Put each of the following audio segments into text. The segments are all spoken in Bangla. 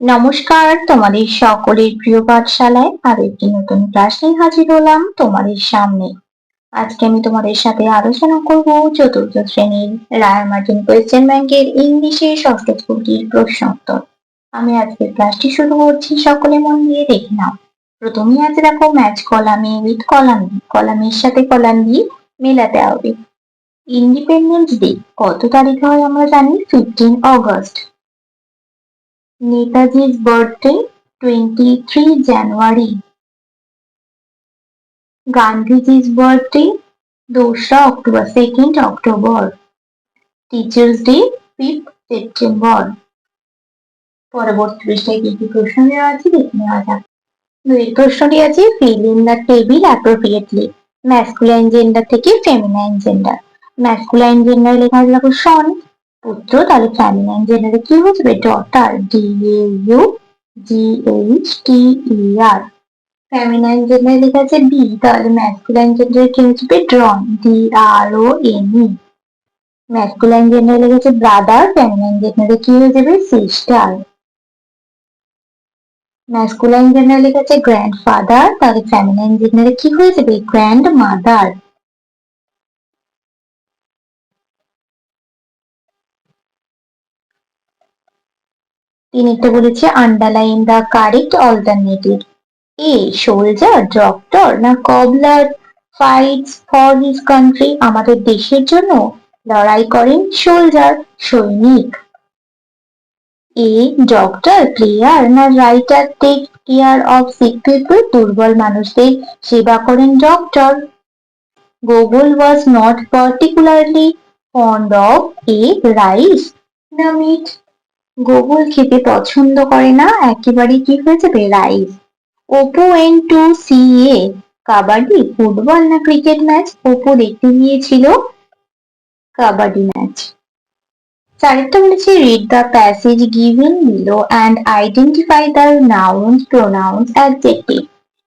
নমস্কার, তোমাদের সকলের প্রিয় পাঠশালায় আর একটি নতুন ক্লাস নিয়ে হাজির হলাম তোমাদের সামনে। আজকে আমি তোমাদের সাথে আলোচনা করব চতুর্থ শ্রেণির রায় মার্টিন কোয়েশ্চেন ব্যাংকের ইংলিশে ষষ্ঠ স্কুলটির প্রশ্ন উত্তর। আমি আজকে ক্লাসটি শুরু করছি, সকলে মন দিয়ে দেখে নাও। প্রথমেই আজ দেখো ম্যাচ কলামে উইথ কলাম কলামের সাথে কলাম দিয়ে মেলাতে হবে। ইন্ডিপেন্ডেন্স ডে কত তারিখে হয় আমরা জানি? ফিফটিন অগস্ট নেতাজি's birthday 23 January গান্ধীজি's বার্থডে দোসরা October second October. Teachers day fifth September পরবর্তী পৃষ্ঠায় কি কি প্রশ্ন দেওয়া আছে দেখে নেওয়া যাক। দুই প্রশ্নটি আছে fill in the table appropriately masculine gender থেকে ফেমিনাইন জেন্ডার ম্যাসকুলাইন জেন্ডার লেখা দেখো সন। পুত্র, তাহলে ফ্যামিনাইন জেনারে কি হয়ে যাবে daughter D A U G H T E R feminine জেনারে লেখা আছে? বি তাহলে ম্যাসকুলাইন জেনারে কি যাবে drone D R O N E masculine জেনারে লেখা আছে ব্রাদার ফ্যামিনাইন জেনারে কি হয়ে যাবে সিস্টার ম্যাসকুলাইন জেনারে লেখা আছে গ্র্যান্ডফাদার তাহলে ফ্যামিনাইন জেনারে কি হয়ে যাবে গ্র্যান্ড মাদার তিনি একটা বলেছে underline the correct alternative a, soldier, doctor না cobbler fights for his country আমাদের দেশের জন্য লড়াই করেন সোলজার সৈনিক? এ, ডক্টর, প্লেয়ার না writer take care of sick people দুর্বল মানুষদের সেবা করেন doctor? Gokul was not particularly fond of a rice? না মিট গোকুল খেতে পছন্দ করে না, একেবারে কি হয়ে যাবে রাইস ওপো N two C a, kabaddi, football না ক্রিকেট ম্যাচ? ওপো দেখতে গিয়েছিল কাবাডি ম্যাচ। চারেরটা বলেছে read the passage given below and identify the nouns pronouns adjective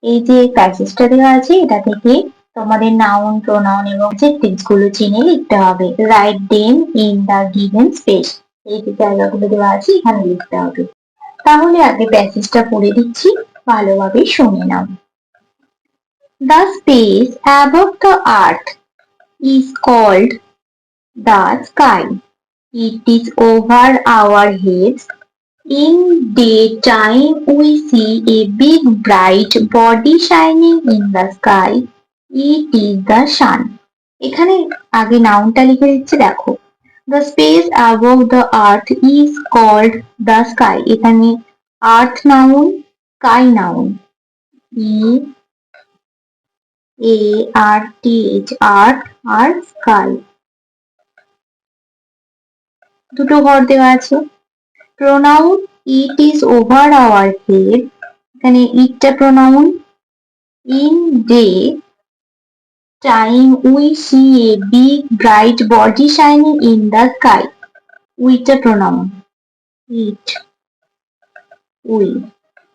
এই যে প্যাসেজটা দেওয়া আছে, এটা থেকে তোমাদের নাউন প্রোনাউন এবং অ্যাডজেক্টিভসগুলো চিনে লিখতে হবে। Write them in the given space এই যে দেওয়া আছে, এখানে লিখতে হবে। তাহলে আগে প্যাসেজটা পড়ে দিচ্ছি, ভালোভাবে শুনে নাও। The space above the earth is called the sky it is over our heads in day time we see a big bright body shining in the sky it is the sun এখানে আগে নাউনটা লিখে দিচ্ছে, দেখো। The space above the earth is called the sky. এখানে earth noun, sky noun. E A R T H earth R sky. দুটো ঘর দেওয়া আছে pronoun it is over our head এখানে ইটটা pronoun in day time we see a big bright body shiny in the sky with a pronoun it we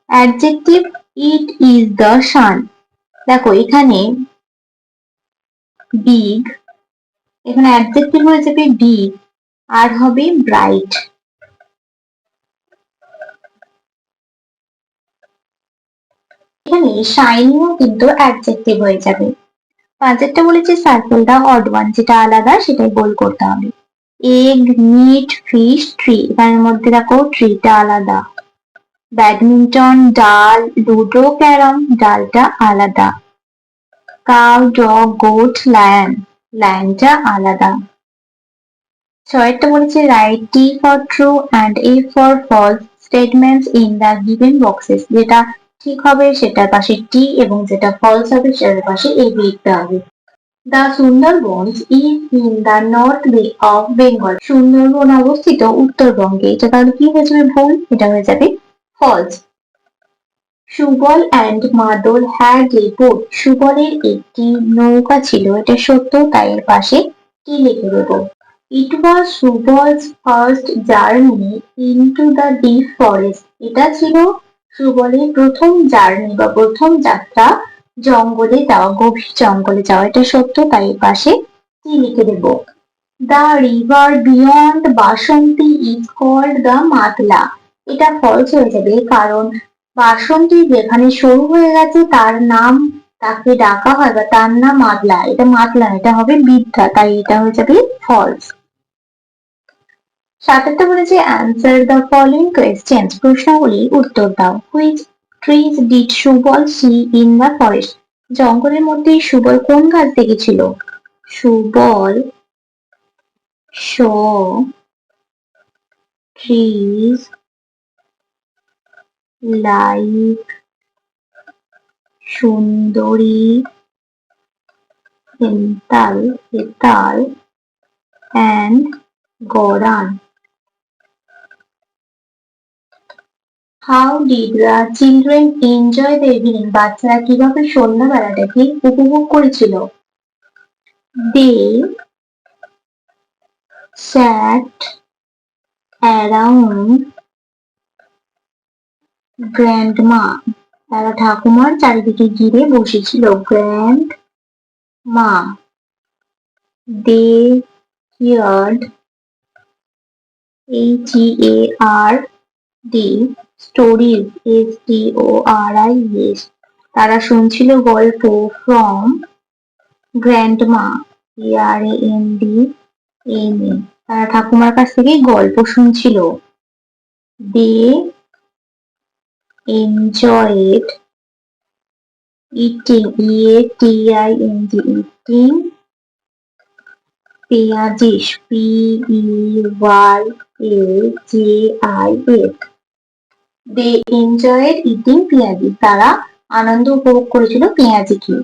adjective it is the sun দেখো, এখানে বিগ এখানে অ্যাডজেক্টিভ হয়ে যাবে বিগ আর হবে ব্রাইট এখানে শাইনিং কিন্তু অ্যাডজেক্টিভ হয়ে যাবে। পাঁচেরটা বলেছে সার্কেল দা অড ওয়ান যেটা আলাদা সেটাই গোল করতে হবে। এগ মিট ফিশ ট্রি এখানের মধ্যে দেখো ট্রিটা আলাদা। ব্যাডমিন্টন ডাল লুডো ক্যারাম, ডালটা আলাদা। কাউ ডগ গোট লায়ন লায়নটা আলাদা। ছয়টা বলেছে write T for true and F for false statements in the given boxes যেটা ঠিক হবে, সেটার পাশে টি এবং যেটা ফলস হবে, সেটার পাশে এ লিখতে হবে। The is in the north bay of Bengal Sundarban অবস্থিত উত্তরবঙ্গে। এটা তাহলে কি হয়ে যাবে ভুল? এটা হয়ে যাবে false Subal and Madal had a boat সুবলের একটি নৌকা ছিল। এটা সত্য, তাই এর পাশে কি লিখে দেবো। It was Subal's first journey into the deep forest এটা ছিল সুবলের প্রথম জার্নি বা প্রথম যাত্রা জঙ্গলে যাওয়া, গভীর জঙ্গলে যাওয়া, এটা সত্য, তাই পাশে কি লিখে দেব? The river beyond Basanti is called the Matla. এটা ফলস হয়ে যাবে, কারণ বাসন্তী যেখানে শুরু হয়ে গেছে, তার নাম তাকে ডাকা হয় বা তার নাম মাতলা। এটা মাতলা এটা হবে বিদ্যা তাই এটা হয়ে যাবে ফলস। সাতেরটা বলেছে অ্যান্সার দ্য ফলোইং কোয়েশ্চেন্স প্রশ্নগুলি উত্তর দাও। Which trees did Subal see in the forest জঙ্গলের মধ্যে সুবল কোন গাছ দেখেছিল? Subal saw trees like sundari hental hetal and goran. How did the children enjoy the evening বাচ্চারা কীভাবে সন্ধ্যাবেলাটাকে উপভোগ করেছিল? দে স্যাট অ্যারাউন্ড গ্র্যান্ডমা তারা ঠাকুমার চারিদিকে ঘিরে বসেছিল। Grandma they heard H E A R D stories S T O R I E তারা শুনছিল গল্প from grandma A R A N D M A. তারা ঠাকুমার কাছ থেকে গল্প শুনছিল। They enjoyed eating e a t i n g eating peyajis, P E Y A J I S they enjoyed peyaji. তারা আনন্দ উপভোগ করেছিল পেঁয়াজি খেয়ে।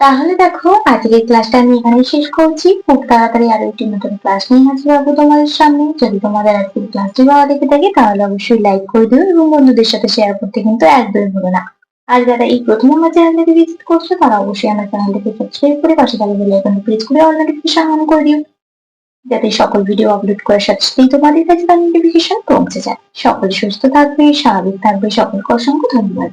তাহলে দেখো, আজকের ক্লাসটা আমি এখানেই শেষ করছি। খুব তাড়াতাড়ি আরও একটি নতুন ক্লাস নিয়ে হাজির হব তোমাদের সামনে। যদি তোমাদের আজকের ক্লাসটি ভালো লেগে থাকে, তাহলে অবশ্যই লাইক করে দিও এবং বন্ধুদের সাথে শেয়ার করতে কিন্তু একদমই ভুলো না। আর যারা এই প্রথম আমার চ্যানেলটিকে ভিজিট করছ, তারা অবশ্যই আমার চ্যানেলটিকে সাবস্ক্রাইব করে পাশে থাকা বেল আইকনটি প্রেস করে করে দিও। যাতে সকল ভিডিও আপলোড করার সাথে সাথেই তোমাদের কাছে তার নোটিফিকেশন পৌঁছে যায়। সকল সুস্থ থাকবে, স্বাভাবিক থাকবে, সকলকে অসংখ্য ধন্যবাদ।